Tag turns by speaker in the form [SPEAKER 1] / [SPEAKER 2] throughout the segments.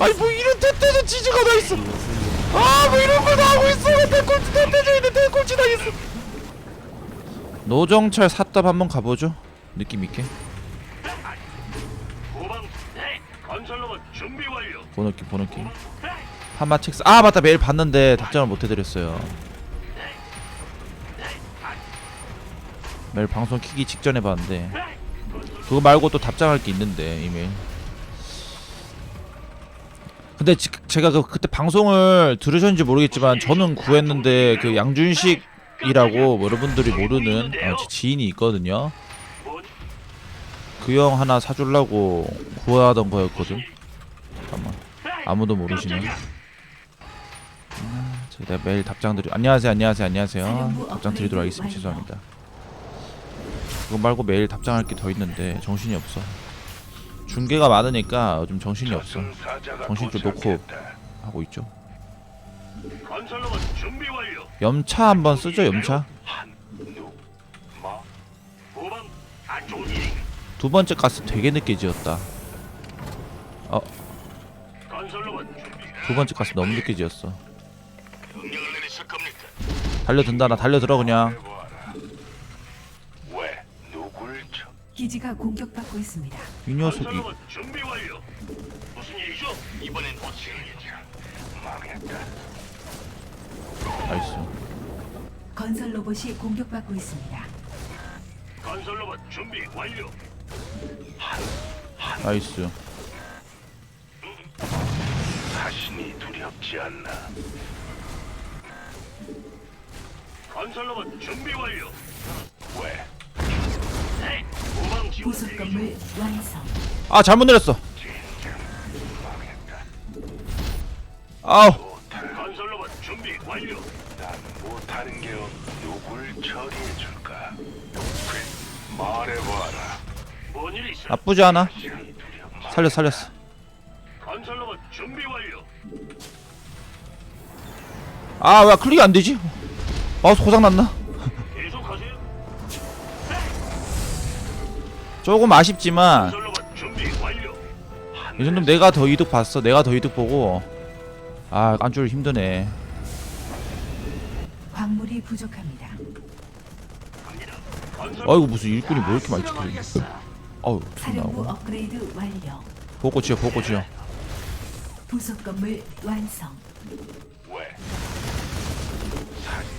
[SPEAKER 1] 아니 뭐 이런 대대는 지지가 다 있어. 아 뭐 이런 걸 다 하고 있어. 대꼴찌 대대져 있는 대꼴찌 당했어. 노정철 사답 한번 가보죠. 느낌 있게.
[SPEAKER 2] 후방 네 완료.
[SPEAKER 1] 보너키 보너키 하마 칙스. 아 맞다. 메일 봤는데 답장을 못 해드렸어요. 메일 방송 키기 직전에 봤는데. 그거 말고 또 답장할 게 있는데 이메일 근데 지, 제가 그 그때 방송을 들으셨는지 모르겠지만 저는 구했는데 그 양준식이라고 뭐 여러분들이 모르는 어, 제 지인이 있거든요. 그 형 하나 사주려고 구하던 거였거든. 잠깐만. 아무도 모르시네. 아, 제가 매일 답장 드리 안녕하세요 안녕하세요 안녕하세요. 답장 드리도록 하겠습니다. 죄송합니다. 그거 말고 매일 답장할 게 더 있는데 정신이 없어 중계가 많으니까 좀 정신이 없어. 정신 좀 놓고 하고 있죠. 염차 한번 쓰죠 염차?
[SPEAKER 2] 일이.
[SPEAKER 1] 두 번째 가스 되게 늦게 지었다.
[SPEAKER 2] 준비.
[SPEAKER 1] 두 번째 가스 너무 늦게 지었어? 달려든다 나 달려들어 그냥
[SPEAKER 2] 왜 누굴 쳐?
[SPEAKER 3] 기지가 공격받고 있습니다.
[SPEAKER 1] 이 녀석이
[SPEAKER 2] 건설로봇 준비 완료. 무슨 일이죠? 이번엔 확실하겠죠. 망했다.
[SPEAKER 1] 나이스
[SPEAKER 3] 건설 로봇이 공격받고 있습니다.
[SPEAKER 2] 건설로봇 준비 완료.
[SPEAKER 1] 나이스
[SPEAKER 2] 자신이 두렵지 않나? 건설로봇 준비 완료. 왜?
[SPEAKER 3] 건물 완성.
[SPEAKER 1] 아 잘못 내렸어 아우
[SPEAKER 2] 건설로봇 준비 완료. 난 못하는 게 없. 누굴 처리해 줄까? 말해봐라. 뭔일 있어?
[SPEAKER 1] 나쁘지 않아 살렸 살렸어
[SPEAKER 2] 건설로봇 준비 완료.
[SPEAKER 1] 아왜 클릭이 안 되지 마우스 고장 났나 조금 아쉽지만. 이 정도면 내가 더 이득 봤어 내가 더 이득 보고 아 안줄 힘드네
[SPEAKER 3] 광물이 부족합니다.
[SPEAKER 1] 아이고 무슨 일꾼이 뭐 이렇게 많이 찍혀 아우 총
[SPEAKER 3] 사령부
[SPEAKER 1] 나오고
[SPEAKER 3] 업그레이드 완료.
[SPEAKER 1] 보고 지어 보고 지어
[SPEAKER 3] 부속 건물 완성.
[SPEAKER 2] 왜?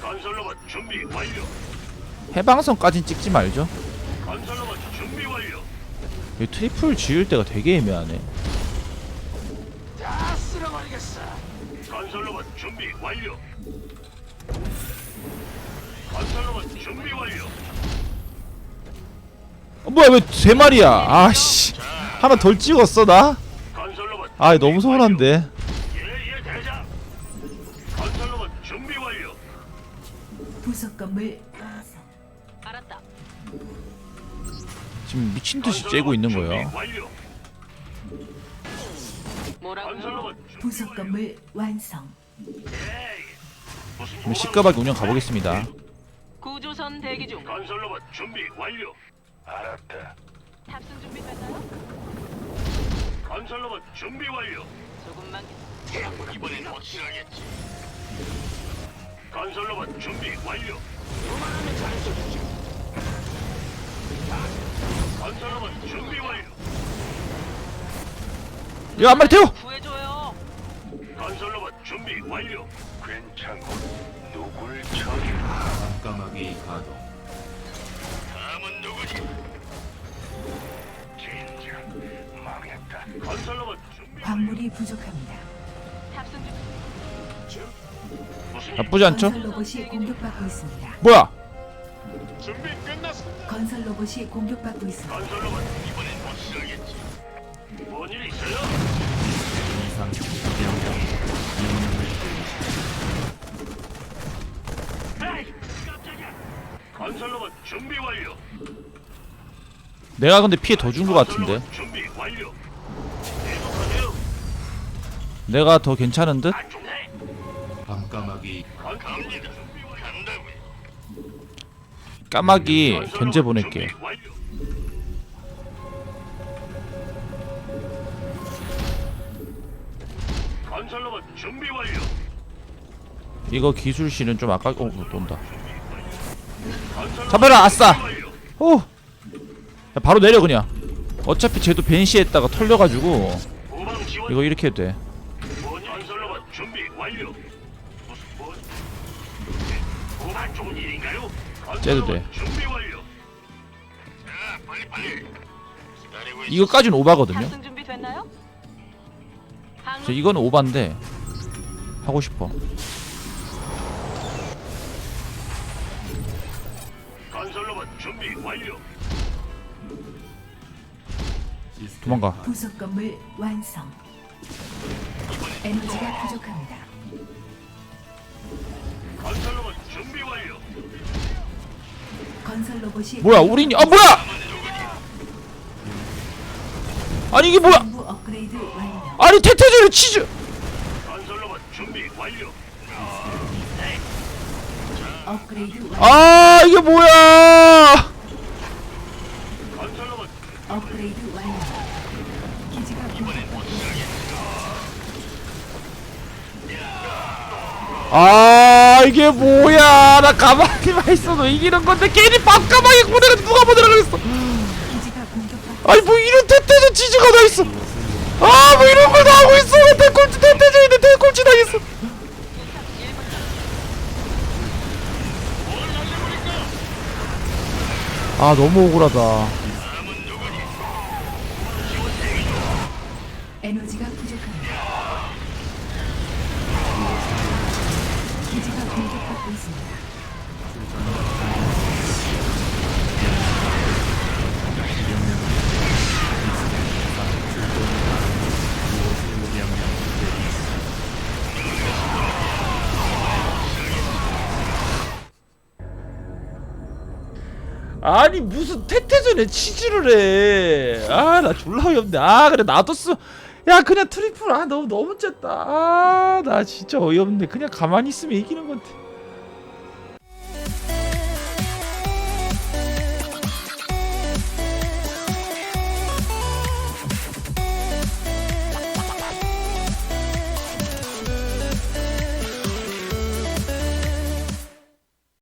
[SPEAKER 2] 건설로봇 준비 완료.
[SPEAKER 1] 해방선까진 찍지 말죠
[SPEAKER 2] 건설로봇.
[SPEAKER 1] 이 트리플 지을 때가 되게 애매하네
[SPEAKER 2] 다 쓸어버리겠어. 건설로봇 준비 완료. 건설로봇 준비 완료.
[SPEAKER 1] 어, 뭐야 왜 세 마리야 아씨 하나 덜 찍었어 나?
[SPEAKER 2] 건설로봇.
[SPEAKER 1] 아 너무 서운한데
[SPEAKER 2] 예예 대장. 건설로봇 준비 완료.
[SPEAKER 3] 부속 건물 완성.
[SPEAKER 4] 알았다.
[SPEAKER 1] 지금 미친 듯이 째고 있는 거예요.
[SPEAKER 4] 뭐라고?
[SPEAKER 3] 부속 건물 완성.
[SPEAKER 2] 예. 무슨
[SPEAKER 1] 그럼 시가박 운영 가보겠습니다
[SPEAKER 4] 구조선 대기 중.
[SPEAKER 2] 건설로봇 준비 완료. 알았다.
[SPEAKER 4] 탑승 준비 됐나요?
[SPEAKER 2] 건설로봇 준비 완료.
[SPEAKER 4] 조금만
[SPEAKER 2] 이번엔 확실하겠지. 건설로봇 준비 완료. 건설로봇 준비 완료.
[SPEAKER 1] 야한 마리 태워
[SPEAKER 4] 구해줘요.
[SPEAKER 2] 건설로봇 준비 완료. 괜찮고 누굴 처리?
[SPEAKER 5] 까마귀 가동
[SPEAKER 2] 다음은 누구지? 진짜 망했다. 건설로봇 준비.
[SPEAKER 3] 광물이 부족합니다.
[SPEAKER 4] 탑승 준비.
[SPEAKER 2] 무슨 일?
[SPEAKER 1] 나쁘지 않죠?
[SPEAKER 3] 건설 로봇이 공격받고 있습니다.
[SPEAKER 1] 뭐야
[SPEAKER 2] 준비 끝났습니다.
[SPEAKER 3] 건설 로봇이 공격받고 있습니다.
[SPEAKER 2] 건설로봇 이번엔 확실하겠지. 뭔일 있어요?
[SPEAKER 5] 이상 명령 명령을
[SPEAKER 2] 에이, 깜짝이야. 건설로봇 준비 완료.
[SPEAKER 1] 내가 근데 피해 더 준 거 같은데
[SPEAKER 2] 건설로봇 준비 완료. 계속하세요.
[SPEAKER 1] 내가 더 괜찮은 듯?
[SPEAKER 2] 안건 갑니다.
[SPEAKER 1] 까마귀 견제 보낼게. 이거 기술실은 좀 아까 어
[SPEAKER 2] 건설로봇
[SPEAKER 1] 잡아라 아싸. 오 야, 바로 내려 그냥 어차피 쟤도 벤시 했다가 털려가지고
[SPEAKER 2] 후방 지원.
[SPEAKER 1] 이거 이렇게 해도 돼 째도 돼. 이거까지는 오바거든요
[SPEAKER 4] 탑승 준비 됐나요?
[SPEAKER 1] 항저 이거는 오바인데 하고 싶어
[SPEAKER 2] 건설로봇 준비 완료.
[SPEAKER 1] 도망가
[SPEAKER 3] 부속 건물 완성. 에너지가 부족합니다.
[SPEAKER 2] 건설로봇.
[SPEAKER 3] 건설 로봇이
[SPEAKER 1] 뭐야 우린이 아 뭐야 아니 이게 뭐야
[SPEAKER 3] 전부 업그레이드 완료.
[SPEAKER 1] 아니 태태전에 치즈
[SPEAKER 2] 건설로봇 준비 완료.
[SPEAKER 3] 업그레이드 완료.
[SPEAKER 1] 아 이게 뭐야
[SPEAKER 2] 건설로봇
[SPEAKER 3] 업그레이드 완료. 기지가 공격받고
[SPEAKER 1] 아 이게 뭐야? 나 가만히만 있어도 이기는 건데 괜히 깜깜하게 보내가 누가 보내라 그랬어? 아니 뭐 이런 태태전 치즈가 다 있어. 아 뭐 이런 걸 다 하고 있어. 왜 태꼴찌 태태전인데 태꼴찌 당했어. 아 너무 억울하다.
[SPEAKER 3] 에너지가 공격받고 있습니다.
[SPEAKER 1] 아니 무슨 태태전에 치즈를 해 아 나 졸라 어이없네. 아 그래 놔뒀어. 야 그냥 트리플. 아 너무 너무 쨌다. 아 나 진짜 어이없네. 그냥 가만히 있으면 이기는 건데